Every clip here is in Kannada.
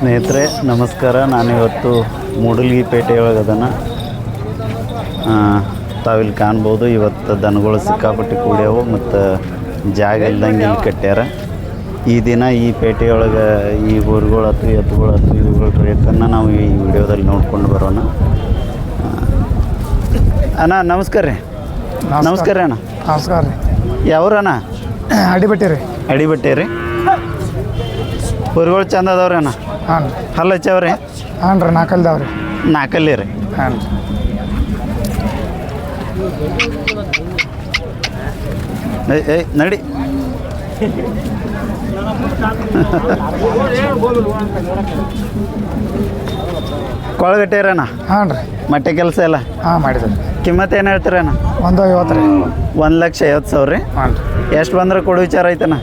ಸ್ನೇಹಿತರೆ ನಮಸ್ಕಾರ. ನಾನಿವತ್ತು ಮೂಡಲ್ಗಿ ಪೇಟೆಯೊಳಗದನ ತಾವಿಲ್ಲಿ ಕಾಣ್ಬೋದು. ಇವತ್ತು ದನಗಳು ಸಿಕ್ಕಾಪಟ್ಟೆ ಕೂಡ್ಯಾವು ಮತ್ತು ಜಾಗ ಇಲ್ದಂಗೆ ಇಲ್ಲಿ ಕಟ್ಟ್ಯಾರ. ಈ ದಿನ ಈ ಪೇಟೆಯೊಳಗೆ ಈ ಊರುಗಳು ಅಥವಾ ಎತ್ತುಗಳು ಅಥವಾ ಇವುಗಳ ರೇಟನ್ನು ನಾವು ಈ ವಿಡಿಯೋದಲ್ಲಿ ನೋಡ್ಕೊಂಡು ಬರೋಣ. ಅಣ್ಣ ನಮಸ್ಕಾರ ರೀ. ನಮಸ್ಕಾರ. ರೀ ಅಣ್ಣ. ನಮಸ್ಕಾರ ರೀ. ಯಾವ್ರಣ್ಣ ಅಡಿಬಟ್ಟೆ ರೀ. ಅಡಿಬಟ್ಟೆ ರೀ. ಊರುಗಳು ಚಂದ ಅದಾವ್ರಿ ಅಣ್ಣ. ಹಾಂ ರೀ. ಹಲ್ಲ ಹಚ್ಚವ್ರಿ ಹಾಂ ರೀ ನಾಲ್ಕಲ್ದಾವ ರೀ ನಾಲ್ಕಲ್ಲಿ ರೀ. ಹಾಂ ರೀ. ಏಯ್ ನಡಿ. ನಡಿ ಕೊಳಗಟ್ಟೇರಣ್ಣ ಹಾಂ ರೀ. ಮಟ್ಟೆ ಕೆಲಸ ಎಲ್ಲ? ಹಾಂ ಮಾಡಿದ್ರಿ ಕಿಮ್ಮತ್ತು ಏನು ಹೇಳ್ತೀರಣ್ಣ ಒಂದು ಐವತ್ತು ರೀ. ಒಂದು ಲಕ್ಷ ಐವತ್ತು ಸಾವಿರ ರೀ? ಹಾಂ ರೀ. ಎಷ್ಟು ಬಂದ್ರೆ ಕೊಡು ವಿಚಾರ ಐತಣ್ಣ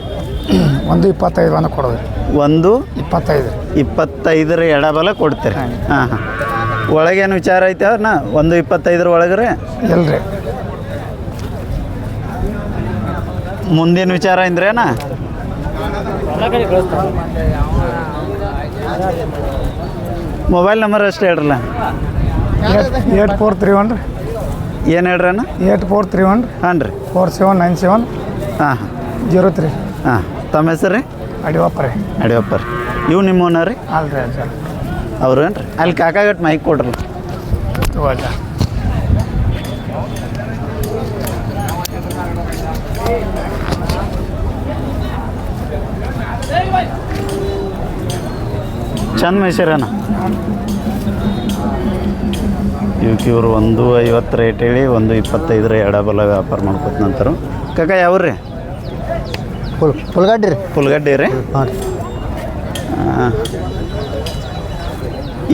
ಒಂದು ಇಪ್ಪತ್ತೈದು ಒಂದು ಕೊಡೋದು. ಒಂದು? ಇಪ್ಪತ್ತೈದು. ಇಪ್ಪತ್ತೈದರ ಎಡಬಲ ಕೊಡ್ತೀರಿ. ಹಾಂ. ಹಾಂ ಒಳಗೇನು ವಿಚಾರ ಐತೆ ಅವ್ರನ್ನ? ಒಂದು ಇಪ್ಪತ್ತೈದರ ಒಳಗೆ ರೀ ಎಲ್ರಿ ಮುಂದಿನ ವಿಚಾರ ಅಂದ್ರೇನ ಮೊಬೈಲ್ ನಂಬರ್ ಅಷ್ಟೇ ಹೇಳ್ರಲ್ಲ? ಏಟ್ ಫೋರ್ ತ್ರೀ ಒನ್ ರೀ. ಏನು ಹೇಳ್ರಿ ಅಣ್ಣ ಏಟ್ ಫೋರ್ ತ್ರೀ ಒನ್ ರೀ. ಹಾಂ ರೀ. ಫೋರ್ ಸೆವೆನ್ ನೈನ್ ಸೆವೆನ್ ಹಾಂ ಹಾಂ. Zero three. ಹಾಂ ತಮ್ಮ ಹೆಸರು ರೀ? ಅಡಿವಪ್ಪ ರೀ. ಅಡಿಯಪ್ಪ ರೀ. ಇವು ನಿಮ್ಮ ರೀ? ಅಲ್ರಿ ಸರ್ ಅವ್ರು ಏನು ರೀ ಅಲ್ಲಿ ಕಾಕಾಗಟ್ಟು ಮೈಕ್ ಕೊಡ್ರಿ. ಚಂದ ಚಂದ ಯು ಇವಕ್ಕೆ ಇವರು ಒಂದು ಐವತ್ತು ರೇಟ್ ಹೇಳಿ ಒಂದು ಇಪ್ಪತ್ತೈದರ ಎಡಬಲ ವ್ಯಾಪಾರ ಮಾಡ್ಕೊತ ನಂತರ. ಕಾಕ ಯಾವ್ರಿ ಫುಲ್ ಫುಲ್ಗಡ್ಡಿ ರೀ. ಪುಲ್ಗಡ್ಡಿ ರೀ? ಹಾಂ ರೀ.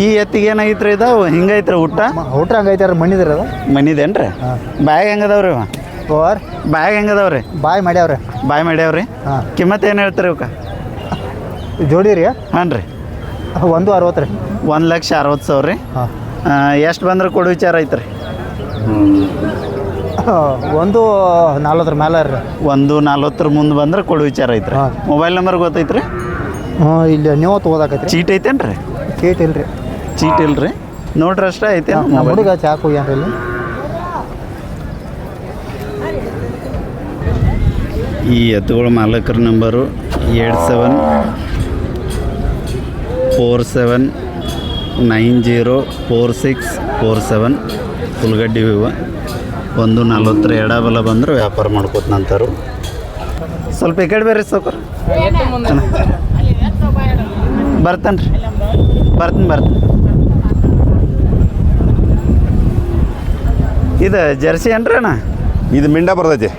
ಈ ಎತ್ತಿಗೆ ಏನಾಗೈತ್ರಿ ಇದಾವ ಇದಾವು ಹಿಂಗೈತೆ ರೀ ಊಟ ಊಟ ಹಂಗೈತಾರ ಮಣ್ಣಿದ್ರ ಮಣ್ಣಿದೇನ್ರಿ ಅದು? ಮನಿದೇನು ರೀ ಹಾಂ. ಬ್ಯಾಗ್ ಹೆಂಗದವ್ರಿ ಇವ? ಓರ್ ಬ್ಯಾಗ್ ಹೆಂಗದವ್ರಿ? ಬಾಯ್ ಮಾಡ್ಯಾವ್ರಿ. ಬಾಯ್ ಮಾಡ್ಯಾವ್ರಿ? ಹಾಂ. ಕಿಮ್ಮತ್ ಏನು ಹೇಳ್ತೀರಿ ಇವಕ್ಕೆ? ಜೋಡಿ ರೀ? ಹಾಂ ರೀ. ಒಂದು ಅರವತ್ತು ರೀ. ಒಂದು ಲಕ್ಷ ಅರವತ್ತು ಸಾವಿರ ರೀ. ಹಾಂ. ಎಷ್ಟು ಬಂದ್ರೆ ಕೊಡು ವಿಚಾರ ಐತ್ರಿ. ಒಂದು ನಲ್ವತ್ತರ ಮೇಲೆ ರೀ. ಒಂದು ನಲ್ವತ್ತರ ಮುಂದೆ ಬಂದ್ರೆ ಕೊಡು ವಿಚಾರ ಐತ್ರಿ. ಮೊಬೈಲ್ ನಂಬರ್ ಗೊತ್ತೈತ್ರಿ? ಹ್ಞೂ ಇಲ್ಲಿ ನೀವು ತೊಗೋದಾಕೈತ್ರಿ ಚೀಟ್ ಐತೇನು ರೀ ಚೀಟ್ ಇಲ್ರಿ ಚೀಟ್ ಇಲ್ರಿ ನೋಡ್ರಿ ಅಷ್ಟೇ ಐತೆ ನಮ್ಮ ಹುಡುಗ ಚಾಕ್ ಹೋಗ್ಯಾನ್ರಿ ಇಲ್ಲಿ ಈ ಎತ್ತುಗಳ ಮಾಲಕರ number eight seven four seven nine zero four six four seven ಫುಲ್ಗಡ್ಡಿ ವಿವ ಒಂದು ನಲ್ವತ್ತರ ಎಡಬಲ ಬಂದ್ರೆ ವ್ಯಾಪಾರ ಮಾಡ್ಕೋತ ನಂತರು ಸ್ವಲ್ಪ ಈ ಕಡೆ ಬೇರೆ ಸೌಕರ್ ಬರ್ತಾನೆ ರೀ ಬರ್ತೀನಿ ಬರ್ತೀನಿ. ಇದು ಜರ್ಸಿ ಏನ್ರಿ ಅಣ್ಣ? ಇದು ಮಿಂಡ ಬರ್ತೈತಿ.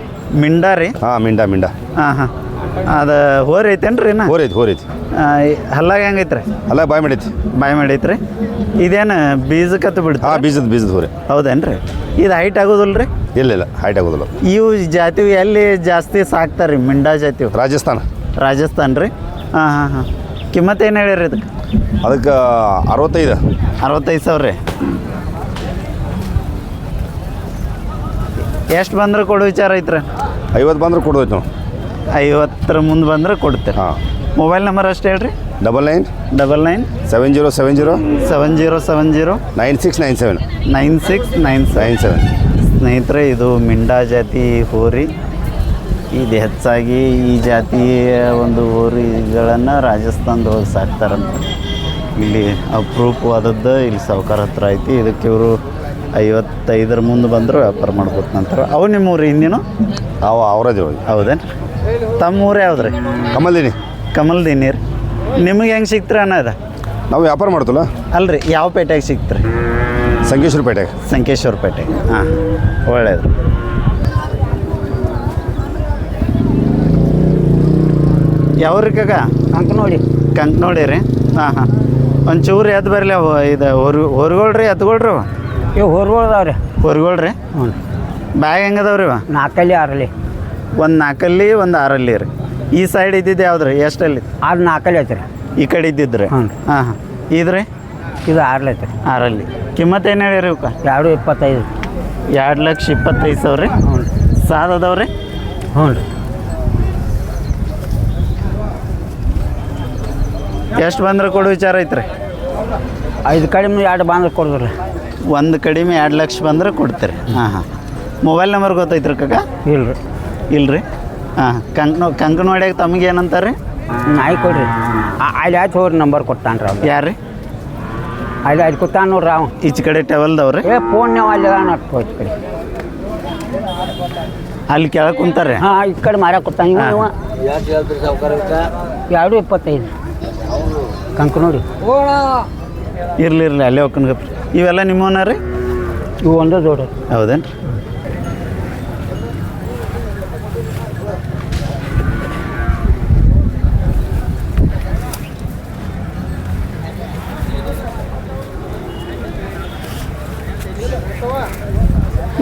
ಮಿಂಡ ರೀ? ಹಾಂ ಮಿಂಡ ಮಿಂಡ. ಹಾಂ ಹಾಂ. ಅದು ಹೋರಿ ಐತೇನ್ರಿ ಐತಿ ಹೋರೈತಿ ಹೋರೈತಿ ಹಲ್ಲಾಗ ಹೆಂಗೈತ್ರಿ? ಅಲ್ಲ ಬಾಯ್ ಮಾಡೈತಿ. ಬಾಯ್ ಮಾಡೈತ್ರಿ? ಇದೇನು ಬೀಜಕ್ಕತ್ತು ಬಿಡ್ತು ಹಾಂ ಬೀಜದ ಬೀಜದ ಹೋರಿ. ಹೌದೇನ್ರಿ? ಇದು ಹೈಟ್ ಆಗೋದಿಲ್ಲ ರೀ ಇಲ್ಲ ಇಲ್ಲ ಹೈಟ್ ಆಗೋದಿಲ್ಲ. ಇವು ಜಾತಿ ಎಲ್ಲಿ ಜಾಸ್ತಿ ಸಾಕ್ತಾರೆ ಮಿಂಡಾ ಜಾತಿ ರಾಜಸ್ಥಾನ. ರಾಜಸ್ಥಾನ್ ರೀ ಹಾಂ ಹಾಂ ಹಾಂ. ಕಿಮ್ಮತ್ತು ಏನು ಹೇಳಿರಿ ಅದಕ್ಕೆ ಅದಕ್ಕೆ ಅರವತ್ತೈದು. ಅರವತ್ತೈದು ಸಾವಿರ ರೀ. ಎಷ್ಟು ಬಂದ್ರೆ ಕೊಡೋ ವಿಚಾರ ಐತ್ರಿ. ಐವತ್ತು ಬಂದ್ರೆ ಕೊಡೋಯ್ತು ನಾವು ಐವತ್ತರ ಮುಂದೆ ಬಂದ್ರೆ ಕೊಡುತ್ತೆ. ಹಾಂ. ಮೊಬೈಲ್ ನಂಬರ್ ಅಷ್ಟು ಹೇಳ್ರಿ? Double nine double nine seven zero seven zero seven zero seven zero nine six nine seven. Nine six nine nine seven. ಸ್ನೇಹಿತರೆ ಇದು ಮಿಂಡಾ ಜಾತಿ ಹೋರಿ. ಇದು ಹೆಚ್ಚಾಗಿ ಈ ಜಾತಿಯ ಒಂದು ಊರಿಗಳನ್ನು ರಾಜಸ್ಥಾನದೊಳಗೆ ಸಾಕ್ತಾರಂತ. ಇಲ್ಲಿ ಅಪರೂಪವಾದದ್ದು ಇಲ್ಲಿ ಸಾವುಕಾರ ಹತ್ರ ಐತಿ. ಇದಕ್ಕೆ ಇವರು ಐವತ್ತೈದರ ಮುಂದೆ ಬಂದರೂ ವ್ಯಾಪಾರ ಮಾಡ್ಬೋದು ನಂತರ. ಅವು ನಿಮ್ಮ ಊರು ಹಿಂದಿನೂ? ಅವು ಅವರ ಹೋಗಿ. ಹೌದೇನು ತಮ್ಮ ಊರು ಯಾವ್ದು ರೀ ಕಮಲ್ದಿನಿ ಕಮಲ್ದಿನಿ ರೀ. ನಿಮಗೆ ಹೆಂಗೆ ಸಿಕ್ತೀರ ಅನ್ನೋದ ನಾವು ವ್ಯಾಪಾರ ಮಾಡ್ತಲ್ಲ. ಅಲ್ರಿ ಯಾವ ಪೇಟೆಗೆ ಸಿಕ್ತೀರಿ? ಸಂಕೇಶ್ವರ ಪೇಟೆಗೆ. ಸಂಕೇಶ್ವರ ಪೇಟೆಗೆ. ಹಾಂ ಒಳ್ಳೆಯದು ಯಾವ್ರಿ ಕಾಕ ಅಂಕ ನೋಡಿ ಕಂಕ್ ನೋಡಿ ರೀ? ಹಾಂ ಹಾಂ. ಒಂಚೂರು ಎದ್ದು ಬರಲಿ ಅವು ಇದು ಹೊರ್ ಹೊರ್ಗೊಳ್ರಿ ಎತ್ಕೊಳ್ರಿ ಅವು? ಇವು ಹೊರ್ಗೊಳ್ದಾವ್ರಿ ಹೊರ್ಗೊಳ್ರಿ ಹ್ಞೂ. ಬ್ಯಾಗ್ ಹೆಂಗದವ್ರಿ ಇವ? ನಾಲ್ಕಲ್ಲಿ ಆರಲ್ಲಿ. ಒಂದು ನಾಲ್ಕಲ್ಲಿ ಒಂದು ಆರಲ್ಲಿ ರೀ. ಈ ಸೈಡ್ ಇದ್ದಿದ್ದು ಯಾವ್ದು ರೀ ಎಷ್ಟಲ್ಲಿ? ಆರು ನಾಲ್ಕಲ್ಲಿ ಐತ್ರಿ. ಈ ಕಡೆ ಇದ್ದಿದ್ದು ರೀ? ಹ್ಞೂ. ಹಾಂ ಹಾಂ. ಇದ್ರಿ ಇದು ಆರ್ಲಿ ಐತ್ರಿ. ಆರಲ್ಲಿ. ಕಿಮ್ಮತ್ತು ಏನು ಹೇಳಿರಿ ಇವಕ್ಕ ಎರಡು ಇಪ್ಪತ್ತೈದು. ಎರಡು ಲಕ್ಷ ಇಪ್ಪತ್ತೈದು ಸಾವಿರ ರೀ? ಹ್ಞೂ. ಸಾದ್ ಅದಾವ್ರಿ ಹ್ಞೂ ರೀ. ಎಷ್ಟು ಬಂದ್ರೆ ಕೊಡು ವಿಚಾರ ಐತ್ರಿ? ಐದು ಕಡಿಮೆ ಎರಡು ಬಂದ್ರೆ ಕೊಡಿದ್ರಿ. ಒಂದು ಕಡಿಮೆ ಎರಡು ಲಕ್ಷ ಬಂದ್ರೆ ಕೊಡ್ತೀರಿ. ಹಾಂ ಹಾಂ. ಮೊಬೈಲ್ ನಂಬರ್ ಗೊತ್ತೈತ್ರಿ ಕಾಕ? ಇಲ್ಲ ರೀ ಇಲ್ರಿ? ಹಾಂ ಕಂಕ್ ಕಂಕನವಾಡ್ಯಾಗ ತಮಗೆ ಏನಂತಾರೆ ನಾಯಿ ಕೊಡ್ರಿ. ಅಲ್ಲಿ ಆಯ್ತು ಹೋಗ್ರಿ ನಂಬರ್ ಕೊಟ್ಟಾನ ರೀ ಯಾರು ರೀ ಅಲ್ಲಿ ಆಯ್ತು ಕೊಟ್ಟಾನ ನೋಡ್ರಿ ಅವ. ಈಚೆ ಕಡೆ ಟೆವಲ್ದವ್ರಿ ಏ ಫೋನ್ ನಾವು ಅಲ್ಲಿ ಅದಾನ ಕಡೆ. ಅಲ್ಲಿ ಕೆಳಗೆ ಕುಂತಾರೆ ಹಾಂ ಈ ಕಡೆ ಮಾರ ಕೊಡ್ತಾನೆ ಇವ ಎರಡು ಇಪ್ಪತ್ತೈದು? ಕಂಕು ನೋಡಿ ಇರ್ಲಿ ಇರ್ಲಿ ಅಲ್ಲೇ ಹೋಗ್ಕನ್ಗಪ್ರಿ ಇವೆಲ್ಲ ನಿಮ್ಮವನ ರೀ? ಇವು ಒಂದೇ ದೊಡ್ಡ ಹೌದೇನ್ರಿ?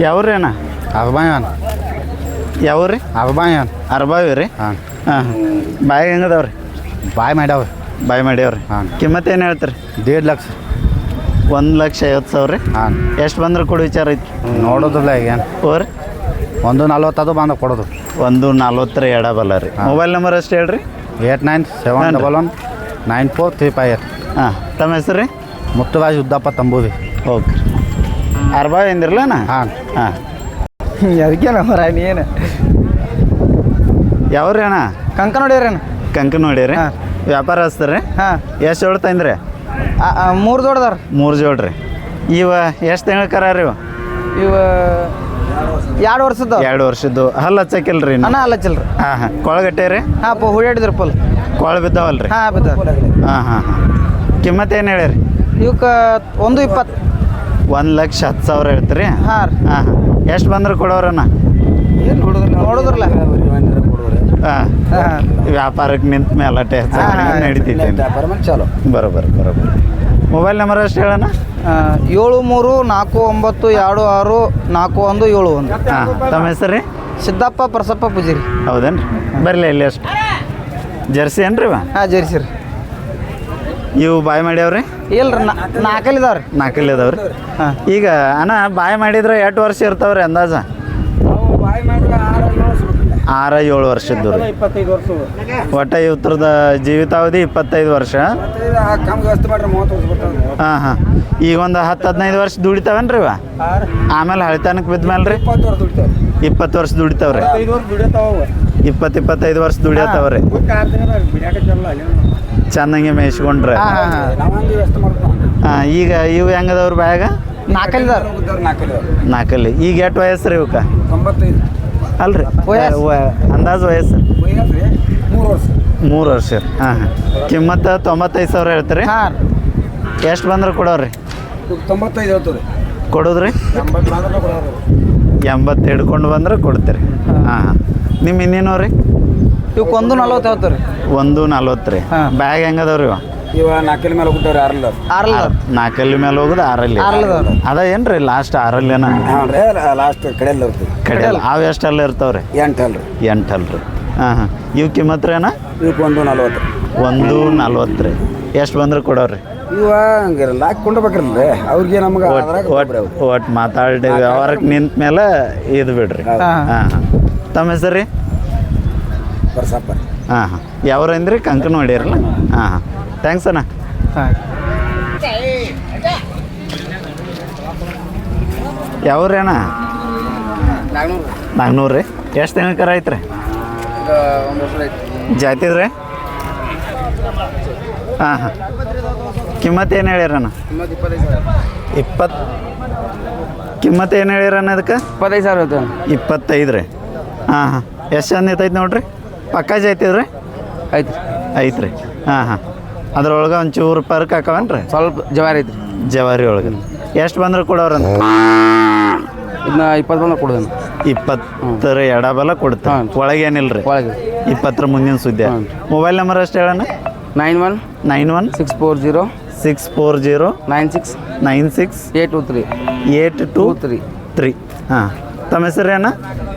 ಯಾವ್ರಿ ಅಣ್ಣ? ಅರ್ಬಾಯನ್ ಯಾವ್ರಿ? ಅರ್ಬಾಯನ್ ಅರ್ಬಾವಿ ರೀ? ಹಾಂ. ಹಾಂ ಬಾಯಿ ಹೆಂಗದವ್ರಿ? ಬಾಯ್ ಮಾಡ್ಯಾವ ಬಾಯಿ ಮಾಡ್ಯಾವ್ರಿ ಹಾಂ. ಕಿಮ್ಮತ್ತು ಏನು ಹೇಳ್ತೀರಿ? ದೇಡ್ ಲಕ್ಷ. ಒಂದು ಲಕ್ಷ ಐವತ್ತು ಸಾವಿರ ರೀ? ಹಾಂ. ಎಷ್ಟು ಬಂದ್ರೆ ಕೊಡು ವಿಚಾರ ಐತಿ. ನೋಡೋದಿಲ್ಲ ಈಗ ಏನು. ಓರಿ ಒಂದು ನಲ್ವತ್ತದು ಬಂದು ಕೊಡೋದು. ಒಂದು ನಲ್ವತ್ತರ ಎಡಬಲ್ಲ ರೀ. ಮೊಬೈಲ್ ನಂಬರ್ ಅಷ್ಟು ಹೇಳ್ರಿ. Eight nine seven. Double one nine four three five eight. ಹಾಂ. ತಮ್ಮ ಹೆಸರು ರೀ? ಮುತ್ತುರಾಜ್ ಉದ್ದಪ್ಪ ತಂಬೂರಿ. ಓಕೆ ಅರ್ಬಾವಿ ಅಂದಿರಲಣ್ಣ ಹಾಂ. ಹಾಂ. ಅದಕ್ಕೆ ನಂಬರ್ ಏನು? ಯಾವ್ರಿ ಅಣ್ಣ? ಕಂಕ ನೋಡ್ಯಾರಣ್ಣ ಕಂಕ ನೋಡ್ಯಾರ ಹಾಂ. ವ್ಯಾಪಾರ ಹಚ್ತಾರೆ ಹಾಂ. ಎಷ್ಟು ಜೋಳ ತಂದ್ರಿ? ಮೂರು ದೊಡ್ಡದಾರ ಮೂರು ಜೋಳ್ರಿ. ಇವ ಎಷ್ಟು ತಿಂಗಳ ಕರ ರೀ ಇವ? ಇವ ಎರಡು ವರ್ಷದ ಎರಡು ವರ್ಷದ್ದು. ಹಲ್ಲು ಹಚ್ಚಕಿಲ್ರಿ ಹಲ್ಲು ಹಚ್ಚಿಲ್ಲ ರೀ ಹಾಂ. ಹಾಂ ಕೊಳಗಟ್ಟೆ ರೀ? ಹಾಂ ಪೋ ಹುಡ್ಯಾಡಿದ್ರ ಪಲ್. ಕೊಳ ಬಿದ್ದಾವಲ್ಲ ರೀ ಹಾಂ ಬಿದ್ದ ಹಾಂ ಹಾಂ ಹಾಂ. ಕಿಮ್ಮತ್ತು ಏನು ಹೇಳಿರಿ? ಇವಕ್ಕೆ ಒಂದು ಇಪ್ಪತ್ತು ಒಂದು ಲಕ್ಷ ಹತ್ತು ಸಾವಿರ ಹೇಳ್ತೀರಿ? ಹಾಂ ಹಾಂ ರೀ. ಹಾಂ ಎಷ್ಟು ಬಂದ್ರೆ ಕೊಡೋರಣ್ಣ ನೋಡಿದ್ರಲ್ಲ ವ್ಯಾಪಾರಕ್ಕೆ ನಿಂತ ಮೇಲೆ ಅಟ್ಟೆ ನಡೀತೈತೆ ಚಲೋ. ಬರೋಬರ್ ಬರೋಬರ್. ಮೊಬೈಲ್ ನಂಬರ್ ಅಷ್ಟು ಹೇಳೋಣ ಏಳು ಮೂರು ನಾಲ್ಕು ಒಂಬತ್ತು ಎರಡು ಆರು ನಾಲ್ಕು ಒಂದು ಏಳು ಒಂದು. ಹಾಂ ತಮ್ಮ ಹೆಸರು ರೀ? ಸಿದ್ದಪ್ಪ ಪ್ರಸಪ್ಪ ಪೂಜಿರಿ. ಹೌದೇನು ರೀ ಬರಲಿ ಇಲ್ಲಿ ಅಷ್ಟು. ಜರ್ಸಿ ಏನ್ರಿ ಇವ? ಹಾಂ ಜರ್ಸಿ ರೀ. ಇವು ಬಾಯ್ ಮಾಡ್ಯಾವ್ರಿ? ಇಲ್ರಿ ನಾಲ್ಕಲ್ಲಿ ಇದಾವ್ರಿ ರೀ ನಾಲ್ಕಲ್ಲಿ ಇದಾವ್ರಿ ಹಾಂ. ಈಗ ಅಣ್ಣ ಬಾಯ್ ಮಾಡಿದ್ರೆ ಎಷ್ಟು ವರ್ಷ ಇರ್ತಾವ್ರಿ ಅಂದಾಜ? ಆರ ಏಳು ವರ್ಷದ್ದು ರೀ ಇಪ್ಪತ್ತೈದು ವರ್ಷ ಒಟ್ಟ ಇವ್ರದ ಜೀವಿತಾವಧಿ ಇಪ್ಪತ್ತೈದು ವರ್ಷ. ಹಾಂ ಹಾಂ. ಈಗ ಒಂದು ಹತ್ತು ಹದಿನೈದು ವರ್ಷ ದುಡಿತಾವೇನ್ರಿ ಇವ? ಆಮೇಲೆ ಹಳಿತಾನಕ್ಕೆ ಬಿದ್ಮೇಲೆ ರೀ ಇಪ್ಪತ್ತು ವರ್ಷ ದುಡಿತಾವ್ರಿ? ಇಪ್ಪತ್ತು ಇಪ್ಪತ್ತೈದು ವರ್ಷ ದುಡಿಯತ್ತವ್ರಿ? ಚೆನ್ನಾಗಿ ಮೇಯಿಸ್ಕೊಂಡ್ರೆ? ಹಾಂ ಈಗ ಇವು ಹೆಂಗದವ್ರ ಬ್ಯಾಗ? ನಾಲ್ಕಲ್ಲಿ ನಾಲ್ಕಲ್ಲಿ ಈಗ ಎಷ್ಟು ವಯಸ್ಸು ರೀ ಇವಕ್ಕೆ ಅಲ್ರಿ? ಅಂದಾಜು ವಯಸ್ಸು? ಮೂರು ವರ್ಷ. ರೀ ಹಾಂ ಹಾಂ. ಕಿಮ್ಮತ್ತು ತೊಂಬತ್ತೈದು ಸಾವಿರ ಹೇಳ್ತೀರಿ? ಎಷ್ಟು ಬಂದ್ರೆ ಕೊಡೋರಿ? ತೊಂಬತ್ತೈದು ಕೊಡೋದ್ರಿ? ಎಂಬತ್ತು ಹಿಡ್ಕೊಂಡು ಬಂದ್ರೆ ಕೊಡ್ತೀರಿ. ಹಾಂ. ಹಾಂ ನಿಮ್ಮ ಇನ್ನೇನು ರೀ ಇವಕ್ಕೆ ಒಂದು ನಲ್ವತ್ತು ಹೇಳ್ತಾರೆ ರೀ ಒಂದು ನಲ್ವತ್ತು ರೀ. ಬ್ಯಾಗ್ ಹೆಂಗದವ್ರಿ ಇವ? ಇವ ನಾಲ್ಕಲ್ಲಿ ಮೇಲೆ ಹೋಗ್ಬಿಟ್ಟವ್ರಿ ಆರಲ್ಲ ಆರಲ್ಲ ನಾಲ್ಕಲ್ಲಿ ಮೇಲೆ ಹೋಗುದು ಆರಲ್ಲಿ. ಆರಲ್ಲಿ. ಅದ ಏನ್ರಿ ಲಾಸ್ಟ್ ಆರಲ್ಲೇನ? ಹಾಂ ರೀ ಲಾಸ್ಟ್ ಕಡೆಯಲ್ಲಿ ಇರ್ತದೆ ಕಡೆ ಅವು ಎಷ್ಟೆಲ್ಲ ಇರ್ತಾವ್ರಿ? ಎಂಟು ಅಲ್ರಿ ಎಂಟಲ್ರಿ. ಹಾಂ ಹಾಂ. ಇವು ಕಿಮ್ಮತ್ತು ರೀ ಅಣ್ಣ ಇವಕ್ಕೆ ಒಂದು ನಲ್ವತ್ತು. ಒಂದು ನಲ್ವತ್ತು ರೀ ಎಷ್ಟು ಬಂದ್ರೆ ಕೊಡೋರಿ ಇವ ಹಂಗಿರಲ್ಲ ಹಾಕಿ ಕೊಂಡ್ಬೇಕ್ರಲ್ರಿ ಅವ್ರಿಗೆ ನಮ್ಗೆ ಒಟ್ಟು ಮಾತಾಡಿ ವ್ಯವಹಾರಕ್ಕೆ ನಿಂತ ಮೇಲೆ ಇದು ಬಿಡ್ರಿ. ಹಾಂ. ಹಾಂ ಹಾಂ. ತಮ್ಮ ಹೆಸರು? ರೀ ಬರ್ಸಪ್ಪ ಹಾಂ ಹಾಂ. ಯಾವ್ರಂದ್ರಿ? ಕಂಕನ ಹೊಡಿಯರಲ್ಲ ಹಾಂ ಹಾಂ. ಥ್ಯಾಂಕ್ಸ್ ಅಣ್ಣ. ಹಾಂ ಯಾವ್ರಿ ಅಣ್ಣ? ನಾಲ್ಕುನೂರು ರೀ ಎಷ್ಟು ತಿಂಗಳ ಕರ ಐತ್ರಿ? ಜಾತಿದ್ರಿ ಹಾಂ ಹಾಂ. ಕಿಮ್ಮತ್ತು ಏನು ಹೇಳ್ಯಾರಣ್ಣ ಇಪ್ಪತ್ತು ಕಿಮ್ಮತ್ ಏನು ಹೇಳ್ಯಾರಣ್ಣ ಅದಕ್ಕೆ? ಇಪ್ಪತ್ತೈದು ಸಾವಿರ ಹೇಳ್ತೇವೆ ಇಪ್ಪತ್ತೈದು ರೀ ಹಾಂ ಹಾಂ. ಎಷ್ಟು ಚಂದ ಐತೈತೆ ನೋಡ್ರಿ? ಪಕ್ಕ ಜಾಯ್ತಿದ್ರಿ ಐತ್ರಿ. ಐತ್ರಿ. ರೀ ಹಾಂ ಹಾಂ. ಅದ್ರೊಳಗೆ ಒಂಚೂರು ಪರ್ಕ್ ಹಾಕವನ್ರಿ? ಸ್ವಲ್ಪ ಜವಾರಿ ಐತ್ರಿ. ಜವಾರಿ ಒಳಗೆ. ಎಷ್ಟು ಬಂದ್ರೆ ಕೊಡೋರಂತ? ಇದನ್ನ ಇಪ್ಪತ್ತು ಬಂದ್ರೆ ಕೊಡೋದನ್ನು ಇಪ್ಪತ್ತರ ಎಡಬಲ ಕೊಡ್ತಾರೆ ಹಾಂ. ಒಳಗೇನಿಲ್ಲ ರೀ ಒಳಗೆ. ಇಪ್ಪತ್ತರ ಮುಂದಿನ ಸುದ್ದಿ. ಮೊಬೈಲ್ ನಂಬರ್ ಅಷ್ಟು ಹೇಳೋಣ nine one nine one six four zero six four zero nine six nine six eight two three. Eight two two three. Three. ಹಾಂ. ತಮ್ಮ ಹೆಸರು ಅಣ್ಣ?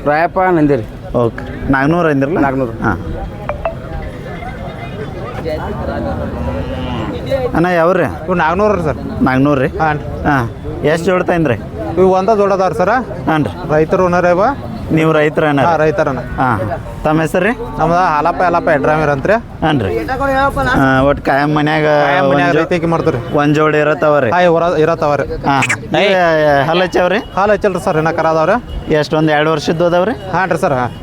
ರಾಯಪ್ಪ ನಂದಿರಿ. ಓಕೆ. ನಾಲ್ಕುನೂರು ಅಂದಿರಲ್ಲ? ನಾಲ್ಕುನೂರು. ಹಾಂ. ಅಣ್ಣ ಯಾವ್ರಿ? ಇವು ನಾಲ್ಕುನೂರು ಸರ್. ನಾಲ್ಕುನೂರು ರೀ? ಹಾಂ ಹಾಂ. ಎಷ್ಟು ಜೋಡ್ತಾಯಿನ್ ರೀ ಇವು ಒಂದ ದೊಡ್ಡದಾರ ಸರ. ಹಾಂ ರೀ. ರೈತರು ಓನರ್ ಇವ. ನೀವು ರೈತರನ ಹಾಂ ರೈತರನ ಹಾಂ. ತಮ್ಮ ಹೆಸರು ರೀ? ನಮ್ದು ಹಾಲಪ್ಪ ಎಲ್ಲಪ್ಪ ಎಡ್ರಾಮಿರ್ ಅಂತ್ರಿ. ಹಾಂ ರೀ. ಒಟ್ಟು ಕಾಯಂ ಮನ್ಯಾಗ ಮನ್ಯಾಗ ಒಂದ್ ಒಂದು ಜೋಡಿ ಇರತ್ತವ ರೀ? ಹಾಂ ಇರತ್ತವ ರೀ. ಹಾಂ. ಹಲ್ಲ ಹಚ್ಚವ್ರಿ? ಹಾಲು ಹಚ್ಚಲ್ರಿ ಸರ್ ಇನ್ನ ಕರ ಅದಾವ್ರಿ ಎಷ್ಟು ಒಂದು ಎರಡು ವರ್ಷದ್ದು ಅದಾವ್ರಿ? ಹಾಂ ರೀ ಸರ್ ಹಾಂ.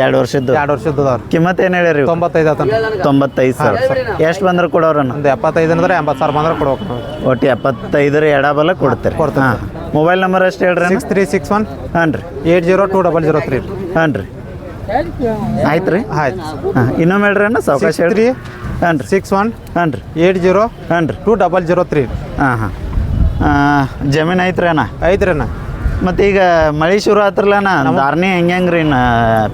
ಎರಡು ವರ್ಷದ್ದು. ಎರಡು ವರ್ಷದ್ದು ಕಿಮ್ಮತ್ ಏನು ಹೇಳಿರಿ ತೊಂಬತ್ತೈದು ಆತನ. ತೊಂಬತ್ತೈದು ಸಾವಿರ. ಎಷ್ಟು ಬಂದ್ರೆ ಕೊಡೋರ ಒಂದು ಎಪ್ಪತ್ತೈದು ಅಂದ್ರೆ ಎಂಬತ್ತು ಸಾವಿರ ಬಂದ್ರೆ ಕೊಡ್ಬೇಕು ಒಟ್ಟು ಎಪ್ಪತ್ತೈದರ ಎಡಬಲ ಕೊಡ್ತೀರಿ. ಹಾಂ. ಮೊಬೈಲ್ ನಂಬರ್ ಎಷ್ಟು ಹೇಳ್ರಿ ಸಿಕ್ಸ್ ತ್ರೀ ಸಿಕ್ಸ್ ಒನ್. ಹಾಂ ರೀ. Eight zero two double zero three. ಹಾಂ ರೀ. ಆಯ್ತು ರೀ ಆಯ್ತು. ಹಾಂ ಇನ್ನೊಮ್ಮೆ ಹೇಳ್ರಿ ಅಣ್ಣ ಸಾವಕಾಶ ಹೇಳ್ರಿ. ಹಾಂ ರೀ. Six one. ಹಾಂ ರೀ. ಏಟ್ ಜೀರೋ ಹಾಂ ರೀ. Two double zero three. ಹಾಂ ಹಾಂ. ಜಮೀನು ಐತ್ರಿ ಅಣ್ಣ? ಐತ್ರಿ ಅಣ್ಣ. ಮತ್ತು ಈಗ ಮಳೆ ಶುರು ಆತ್ರಲ್ಲ ಅಣ್ಣ ದಾರ್ನಿ ಹೆಂಗೆ ಹೆಂಗೆ ರೀ ನಾ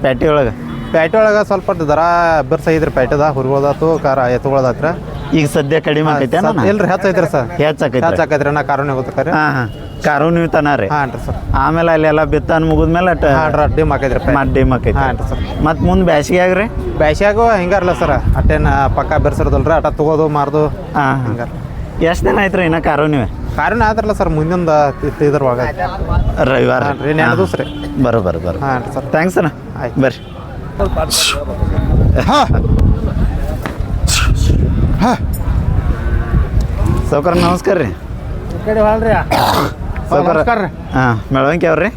ಪ್ಯಾಟಿ ಒಳಗೆ? ಪ್ಯಾಟಿ ಒಳಗೆ ಸ್ವಲ್ಪ ದರ ಬಿರ್ಸ ಐತ್ರಿ ಪ್ಯಾಟೆದ ಹುರ್ಗೋದಾತು ಕಾರ ಎತ್ತುಗಳದಾತ್ರ. ಈಗ ಸದ್ಯ ಕಡಿಮೆ ಆಗೈತೆ ಇಲ್ರಿ ಹೆಚ್ಚು ಐತ್ರಿ ಸರ್. ಹೆಚ್ಚಾಕೈತೆ ಹೆಚ್ಚು ಆಕೈತ್ರಿ ನಾ ಕಾರಣೆ ಹೋಗ್ತಾರೆ ಹಾಂ ಹಾಂ. ಕಾರು ನೀವು ತನ ರೀ? ಹಾಂ ರೀ ಸರ್. ಆಮೇಲೆ ಅಲ್ಲೆಲ್ಲ ಬಿತ್ತನ್ ಮುಗಿದ್ಮೇಲೆ ಡಿಮ್ ಮತ್ತೆ ಮಡ್ಡಿ ಮಕ್ಕೈತೆ ಹಾಂ ರೀ ಸರ್. ಮತ್ತು ಮುಂದೆ ಬ್ಯಾಸಿಗೆ ಆಗ್ರಿ? ಬ್ಯಾಸ್ಯಾಗು ಹಿಂಗಾರಲ್ಲ ಸರ್ ಅಟ್ಟೇನ ಪಕ್ಕ ಬೆರ್ಸಿರೋದಲ್ರಿ ಅಟ ತಗೋದು ಮಾರ್ದು. ಹಾಂ ಹಿಂಗಾರ ಎಷ್ಟು ದಿನ ಆಯ್ತು ರೀ ಇನ್ನ ಕಾರು ನೀವು? ಕಾರಣ ಆದ್ರಲ್ಲ ಸರ್ ಮುಂದಿನ ಇದ್ರ ಒಳಗೆ ರವಿವಾರ. ರೀ ನೆನೆ ದಿವ್ಸ ರೀ. ಬರೋ ಬರೋ ಬರೋ. ಹಾಂ ರೀ ಸರ್. ಥ್ಯಾಂಕ್ಸ್ ಅಣ್ಣ. ಆಯ್ತು. ಬರ್ರಿ. ಸೌಕರ್ ನಮಸ್ಕಾರ ರೀ. ಸೌಕರ್ ಹಾಂ ಮೆಳವಂಕಿ ಅವ್ರಿ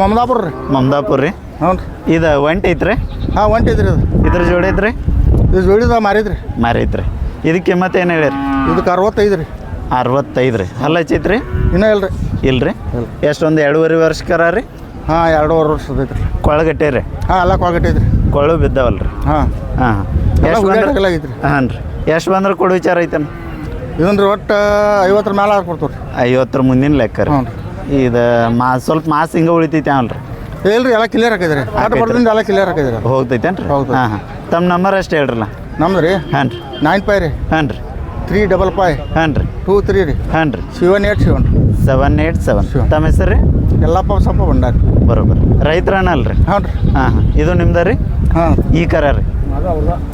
ಮಮದಾಪುರ ರೀ. ಮಮದಾಪುರ ರೀ? ಹ್ಞೂ ರೀ. ಇದು ಒಂಟಿ ಐತ್ರಿ? ಹಾಂ ಒಂಟಿ ಐತ್ರಿ ಅದು. ಇದ್ರ ಜೋಡಿ ಐತ್ರಿ? ಇದು ಜೋಡಿದ ಮಾರಿದ್ರಿ ಮಾರಿ ಐತ್ರಿ. ಇದಕ್ಕೆ ಕಿಮ್ಮತ್ತು ಏನು ಹೇಳಿರಿ? ಇದಕ್ಕೆ ಅರವತ್ತೈದು ರೀ. ಅರವತ್ತೈದು ರೀ. ಅಲ್ಲ ಹಚ್ಚೈತ್ರಿ ಇನ್ನೂ ಇಲ್ಲ ರೀ ಇಲ್ರಿ ಎಷ್ಟೊಂದು ಎರಡೂವರೆ ವರ್ಷಕರ ರೀ? ಹಾಂ ಎರಡೂವರೆ ವರ್ಷದ ಐತ್ರಿ ಕೊಳಗಟ್ಟೆ ರೀ? ಹಾಂ ಎಲ್ಲ ಕೊಳಗಟ್ಟೈತ್ರಿ ಕೊಳು ಬಿದ್ದಾವಲ್ಲ ರೀ ಹಾಂ. ಹಾಂ ಎಷ್ಟು ಬಂದ್ರೆ? ಹಾಂ ರೀ. ಎಷ್ಟು ಬಂದ್ರೆ ಕೊಡು ವಿಚಾರ ಐತನ? ಇದನ್ನ ರೀ ಒಟ್ಟು ಐವತ್ತರ ಮೇಲೆ ಹಾಕ್ಕೊಡ್ತೀವಿ ರೀ ಐವತ್ತರ ಮುಂದಿನ ಲೆಕ್ಕ ರೀ. ಹ್ಞೂ ಇದು ಮಾ ಸ್ವಲ್ಪ ಮಾಸ್ ಹಿಂಗೆ ಉಳಿತೈತೆ ಅಲ್ಲ ರೀ ಇಲ್ರಿ ಎಲ್ಲ ಕ್ಲಿಯರ್ ಹಾಕಿದ್ರಿ ಆಟ ಬರ್ದಿಂದ ಎಲ್ಲ ಕ್ಲಿಯರ್ ಹಾಕಿದ್ರಿ ಹೋಗ್ತೈತೇನು ರೀ ಹೌದು. ಹಾಂ ಹಾಂ. ತಮ್ಮ ನಂಬರ್ ಅಷ್ಟು ಹೇಳ್ರಲ್ಲ? ನಮ್ದು ರೀ? ಹಾಂ ರೀ. ನೈನ್ ಫೈ ರೀ. ಹಾಂ ರೀ. Three double five. ಹಾಂ ರೀ ಟೂ ತ್ರೀ ರೀ. ಹಾಂ ರೀ seven eight seven seven eight seven. Sure. ತಮ್ಮ ಹೆಸರು ರೀ? ಎಲ್ಲಪ್ಪ ಸಪ್ಪ ಬಂಡಾರಿ ಬರೋಬ್ಬರ. ರೈತರನಲ್ಲ ರೀ ಹಾಂ ರೀ. ಹಾಂ ಹಾಂ. ಇದು ನಿಮ್ದು ರೀ? ಹಾಂ. ಈ ಕರ ರೀ?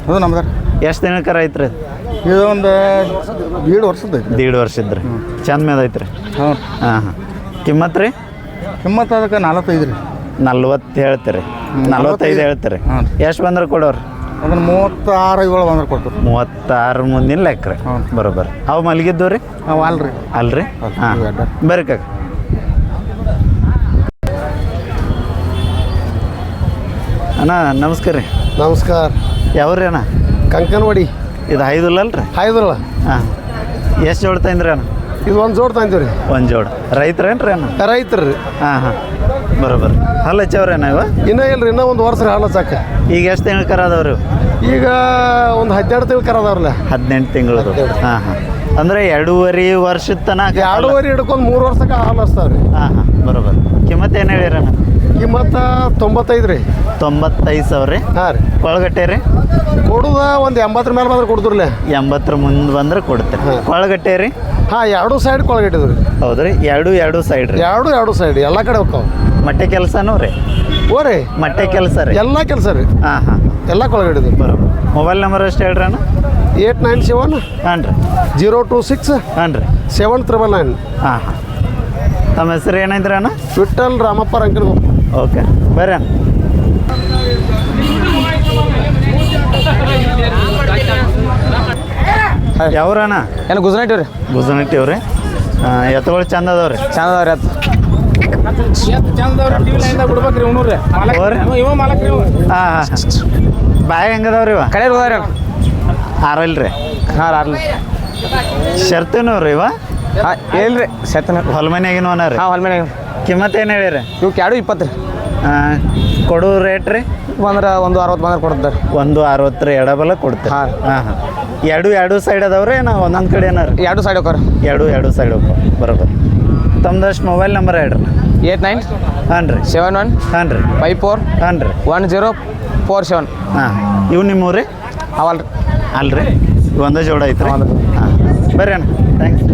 ಅದು ನಮ್ದು ರೀ. ಎಷ್ಟು ದಿನ ಕರ ಐತ್ರಿ ಇದು ಒಂದು ಏಳು ವರ್ಷದ ದೀಡ್ ವರ್ಷದ ರೀ. ಚಂದ ಮೇದ ಐತ್ರಿ? ಹಾಂ ಹಾಂ ಹಾಂ. ಕಿಮ್ಮತ್ ರೀ? ಕಿಮ್ಮತ್ತು ಅದಕ್ಕೆ ನಲವತ್ತೈದು ರೀ. ನಲ್ವತ್ತು ಹೇಳ್ತೀರಿ. ನಲ್ವತ್ತೈದು ನಲ್ವತ್ತೈದು. ಹೇಳ್ತೀರಿ. ಹಾಂ. ಎಷ್ಟು ಬಂದ್ರೆ ಕೊಡೋರು? ಅದನ್ನು ಮೂವತ್ತಾರು ಏಳು ಬಂದ್ರೆ ಕೊಡ್ತೀವಿ. ಮೂವತ್ತಾರು ಮುಂದಿನ ಲೆಕ್ಕ ರೀ ಹಾಂ. ಬರೋಬ್ಬರ. ಅವು ಮಲಗಿದ್ದು ರೀ ನಾವು ಅಲ್ರಿ? ಅಲ್ರಿ. ಹಾಂ. ಅಡ್ಡ. ಬರ್ರಿ ಕಾಕ. ಅಣ್ಣ ನಮಸ್ಕಾರ ರೀ. ನಮಸ್ಕಾರ. ಯಾವ್ರಿ ಅಣ್ಣ? ಕಂಕನವಾಡಿ. ಇದು ಐದುಲ್ಲ ರೀ ಹಾಯ್ದ್ರಲ್ಲ ಹಾಂ. ಎಷ್ಟು ಜೋಡ್ ತಂದ್ರಿ ಅಣ್ಣ? ಇದು ಒಂದು ಜೋಡ್ ತಂತೀವಿ ರೀ ಒಂದು ಜೋಡ್. ರೈತರೇನು ರೀ ಅಣ್ಣ? ರೈತರು ರೀ ಹಾಂ ಹಾಂ. ಬರೋಬ್ಬರ. ಹಾಲು ಹಚ್ಚವ್ರೆ ನಾವು ಇನ್ನೂ ಇಲ್ಲ ರೀ ಇನ್ನೂ ಒಂದು ವರ್ಷ ರೀ ಹಾಲು ಸಾಕ ಈಗ ಎಷ್ಟು ತಿಂಗಳು ಕರ ಅದಾವ್ರಿ? ಈಗ ಒಂದು ಹದಿನೆಂಟು ತಿಂಗಳು ಕರದವ್ರಲ್ಲ ಹದಿನೆಂಟು ತಿಂಗಳು ಹಾಂ ಹಾಂ. ಅಂದರೆ ಎರಡೂವರೆ ವರ್ಷದ ತನಕ ಎರಡೂವರೆ ಹಿಡ್ಕೊಂಡು ಮೂರು ವರ್ಷಕ್ಕೆ ಹಾಲು ಹಚ್ತಾವ್ರಿ. ಹಾಂ ಹಾಂ. ಬರೋಬ್ಬರ. ಕಿಮ್ಮತ್ತು ಏನು ಹೇಳಿರ ಕಿಮ್ಮತ್ತ ತೊಂಬತ್ತೈದು ರೀ. ತೊಂಬತ್ತೈದು ಸಾವಿರ ರೀ? ಹಾಂ ರೀ. ಕೊಳಗಟ್ಟೆ ರೀ? ಕೊಡುದ ಒಂದು ಎಂಬತ್ತರ ಮೇಲೆ ಬಂದ್ರೆ ಕೊಡ್ತಿರ್ಲೆ ಎಂಬತ್ತರ ಮುಂದೆ ಬಂದ್ರೆ ಕೊಡ್ತೆ. ಕೊಳಗಟ್ಟೆ ರೀ? ಹಾಂ ಎರಡು ಸೈಡ್ ಕೊಳಗಟ್ಟಿದ್ರಿ ರೀ ಹೌದ್ರಿ. ಎರಡು ಎರಡು ಸೈಡ್ ರೀ. ಎರಡು ಎರಡು ಸೈಡ್ ಎಲ್ಲ ಕಡೆ ಹೋಗ್ತಾವ. ಮಟ್ಟೆ ಕೆಲಸನೂ ರೀ. ಓರಿ ಮಟ್ಟೆ ಕೆಲಸ ರೀ. ಎಲ್ಲ ಕೆಲಸ ರೀ. ಹಾಂ ಹಾಂ. ಎಲ್ಲ ಕೊಳಗಡೆ ಬರೋ ಮೊಬೈಲ್ ನಂಬರ್ ಅಷ್ಟು ಹೇಳ್ರಿ ಅಣ್ಣ ಏಟ್ ನೈನ್ ಸೆವೆನ್ ಹಾಂ ರೀ. ಜೀರೋ ಟು ಸಿಕ್ಸ್ ಹಾಂ ರೀ. Seven triple nine. ಹಾಂ ಹಾಂ. ತಮ್ಮ ಹೆಸರು ಏನೈತ್ರಿ ಅಣ್ಣ? ವಿಠಲ್ ರಾಮಪ್ಪ ರಂಕನಗೋ ಓಕೆ. ಬರ್ರಿ ಅಣ್ಣ. ಯಾವ್ರಣ್ಣ? ಏನು ಗುಜರಾಟಿ ರೀ. ಗುಜನಟ್ಟಿ ಅವ್ರಿ ಎತ್ತಗಳು ಚಂದ ಅದಾವ್ರಿ. ಚಂದ ಅದಾವ್ರಿ ಅದು ಬಾಯ್ ಹೆಂಗದವ್ರಿ ಇವ? ಕಡೆ ಹೋದಾರ ಆರಲ್ರಿ ಹಾಂ ಆರ್ಲಿ ಶರ್ತನವ್ರಿ ಇವ? ಹಾಂ ಏನ್ರಿ ಸೆತ್ತನ ಹೊಲ್ಮನ್ಯಾಗಿನ ಅನ ರೀ ಹಾಂ ಹೊಲ್ಮೇನೆ ಕಿಮ್ಮತ್ ಏನು ಹೇಳಿರಿ? ಇವು ಎರಡು ಇಪ್ಪತ್ತು ರೀ. ಕೊಡು ರೇಟ್ ರೀ? ಬಂದ್ರೆ ಒಂದು ಅರವತ್ತು ಬಂದ್ರೆ ಕೊಡ್ತಾರೆ. ಒಂದು ಅರವತ್ತರ ಎಡಬಲ ಕೊಡ್ತಾರೆ. ಹಾಂ. ಹಾಂ ಹಾಂ. ಎರಡು ಎರಡು ಸೈಡ್ ಅದಾವ್ರಿ ನಾ ಒಂದೊಂದು ಕಡೆ ಏನಾರ? ಎರಡು ಸೈಡ್ ಹೋಗ್ರ ಎರಡು ಎರಡು ಸೈಡ್ ಹೋಗ್ಕೊ ಬರೋಬರ್ ತಮ್ದಷ್ಟು ಮೊಬೈಲ್ ನಂಬರ್ ಹೇಳ್ರಿ ಏಯ್ಟ್ ನೈನ್ ಹಾಂ ರೀ. ಸೆವೆನ್ ಒನ್ ಹಾಂ ರೀ. ಫೈವ್ ಫೋರ್ ಹಾಂ ರೀ. ಒನ್ ಜೀರೋ ಫೋರ್ ಸೆವೆನ್ ಹಾಂ. ಇವು ನಿಮ್ಮವು ರೀ ಅಲ್ಲ ಅಲ್ರಿ. ಒಂದೇ ಜೋಡ ಐತೆ ಹಾಂ. ಬರ್ರಿ ಅಣ್ಣ. ಥ್ಯಾಂಕ್ಸ್